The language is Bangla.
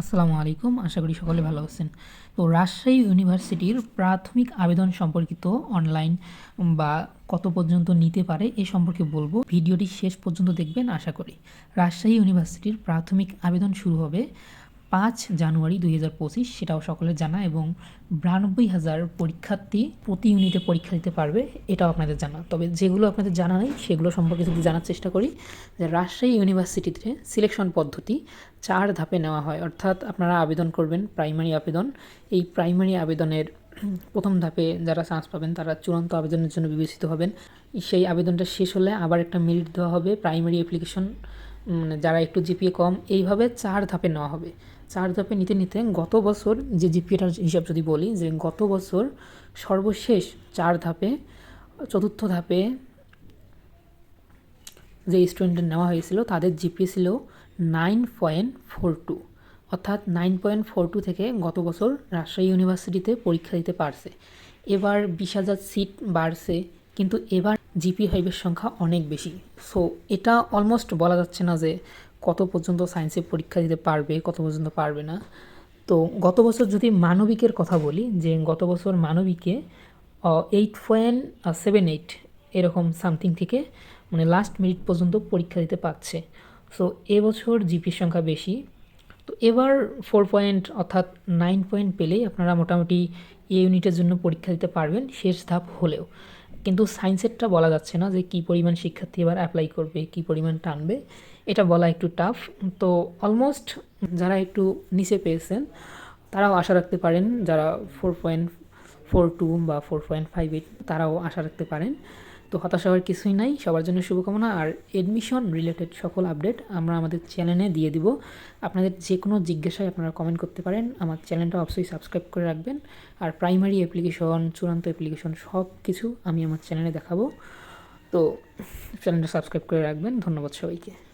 আসসালামু আলাইকুম, আশা করি সকলে ভালো আছেন। তো রাজশাহী ইউনিভার্সিটির প্রাথমিক আবেদন সম্পর্কিত অনলাইন বা কত পর্যন্ত নিতে পারে এ সম্পর্কে বলব। ভিডিওটি শেষ পর্যন্ত দেখবেন, আশা করি। রাজশাহী ইউনিভার্সিটির প্রাথমিক আবেদন শুরু হবে পাঁচ জানুয়ারি দুই হাজার পঁচিশ সেটাও সকলের জানা এবং বিরানব্বই হাজার পরীক্ষার্থী প্রতি ইউনিটে পরীক্ষা দিতে পারবে, এটাও আপনাদের জানা। তবে যেগুলো আপনাদের জানা নেই, সেগুলো সম্পর্কে যদি জানার চেষ্টা করি, যে রাজশাহী ইউনিভার্সিটিতে সিলেকশন পদ্ধতি চার ধাপে নেওয়া হয়। অর্থাৎ আপনারা আবেদন করবেন প্রাইমারি আবেদন। এই প্রাইমারি আবেদনের প্রথম ধাপে যারা চান্স পাবেন, তারা চূড়ান্ত আবেদনের জন্য বিবেচিত হবেন। সেই আবেদনটা শেষ হলে আবার একটা মেরিট দেওয়া হবে প্রাইমারি অ্যাপ্লিকেশন মানে যারা একটু জিপিএ কম, এইভাবে চার ধাপে নেওয়া হবে। চার ধাপে নিতে নিতে গত বছর যে জিপিএটার হিসাব যদি বলি, যে গত বছর সর্বশেষ চার ধাপে, চতুর্থ ধাপে যে স্টুডেন্টের নেওয়া হয়েছিল, তাদের জিপিএ ছিল নাইন পয়েন্ট ফোর টু। অর্থাৎ নাইন পয়েন্ট ফোর টু থেকে গত বছর রাজশাহী ইউনিভার্সিটিতে পরীক্ষা দিতে পারছে। এবার বিশ হাজার সিট বাড়ছে, কিন্তু এবার জিপি ফাইভের সংখ্যা অনেক বেশি। সো এটা অলমোস্ট বলা যাচ্ছে না যে কত পর্যন্ত সায়েন্সে পরীক্ষা দিতে পারবে, কত পর্যন্ত পারবে না। তো গত বছর যদি মানবিকের কথা বলি, যে গত বছর মানবিকে এইট পয়েন্ট সেভেন এইট এরকম সামথিং থেকে মানে লাস্ট মিনিট পর্যন্ত পরীক্ষা দিতে পারছে। সো এবছর জিপির সংখ্যা বেশি। তো এবার ফোর পয়েন্ট অর্থাৎ নাইন পয়েন্ট পেলেই আপনারা মোটামুটি এ ইউনিটের জন্য পরীক্ষা দিতে পারবেন। শেষ ধাপ হলেও। কিন্তু সায়েন্সেরটা বলা যাচ্ছে না যে কী পরিমাণ শিক্ষার্থী এবার অ্যাপ্লাই করবে, কী পরিমাণ টানবে, এটা বলা একটু টাফ তো অলমোস্ট যারা একটু নিচে পেয়েছেন, তারাও আশা রাখতে পারেন, যারা ফোর পয়েন্ট ফোর টু বা ফোর পয়েন্ট ফাইভ এইট তারাও আশা রাখতে পারেন। তো হতাশা হওয়ার কিছুই নাই, সবার জন্য শুভকামনা। আর এডমিশন রিলেটেড সকল আপডেট আমরা আমাদের চ্যানেলে দিয়ে দিব। আপনাদের যে কোনো জিজ্ঞাসায় আপনারা কমেন্ট করতে পারেন। আমার চ্যানেলটা অবশ্যই সাবস্ক্রাইব করে রাখবেন। আর প্রাইমারি অ্যাপ্লিকেশন চূড়ান্ত অ্যাপ্লিকেশন সব কিছু আমি আমার চ্যানেলে দেখাবো। তো চ্যানেলটা সাবস্ক্রাইব করে রাখবেন। ধন্যবাদ সবাইকে।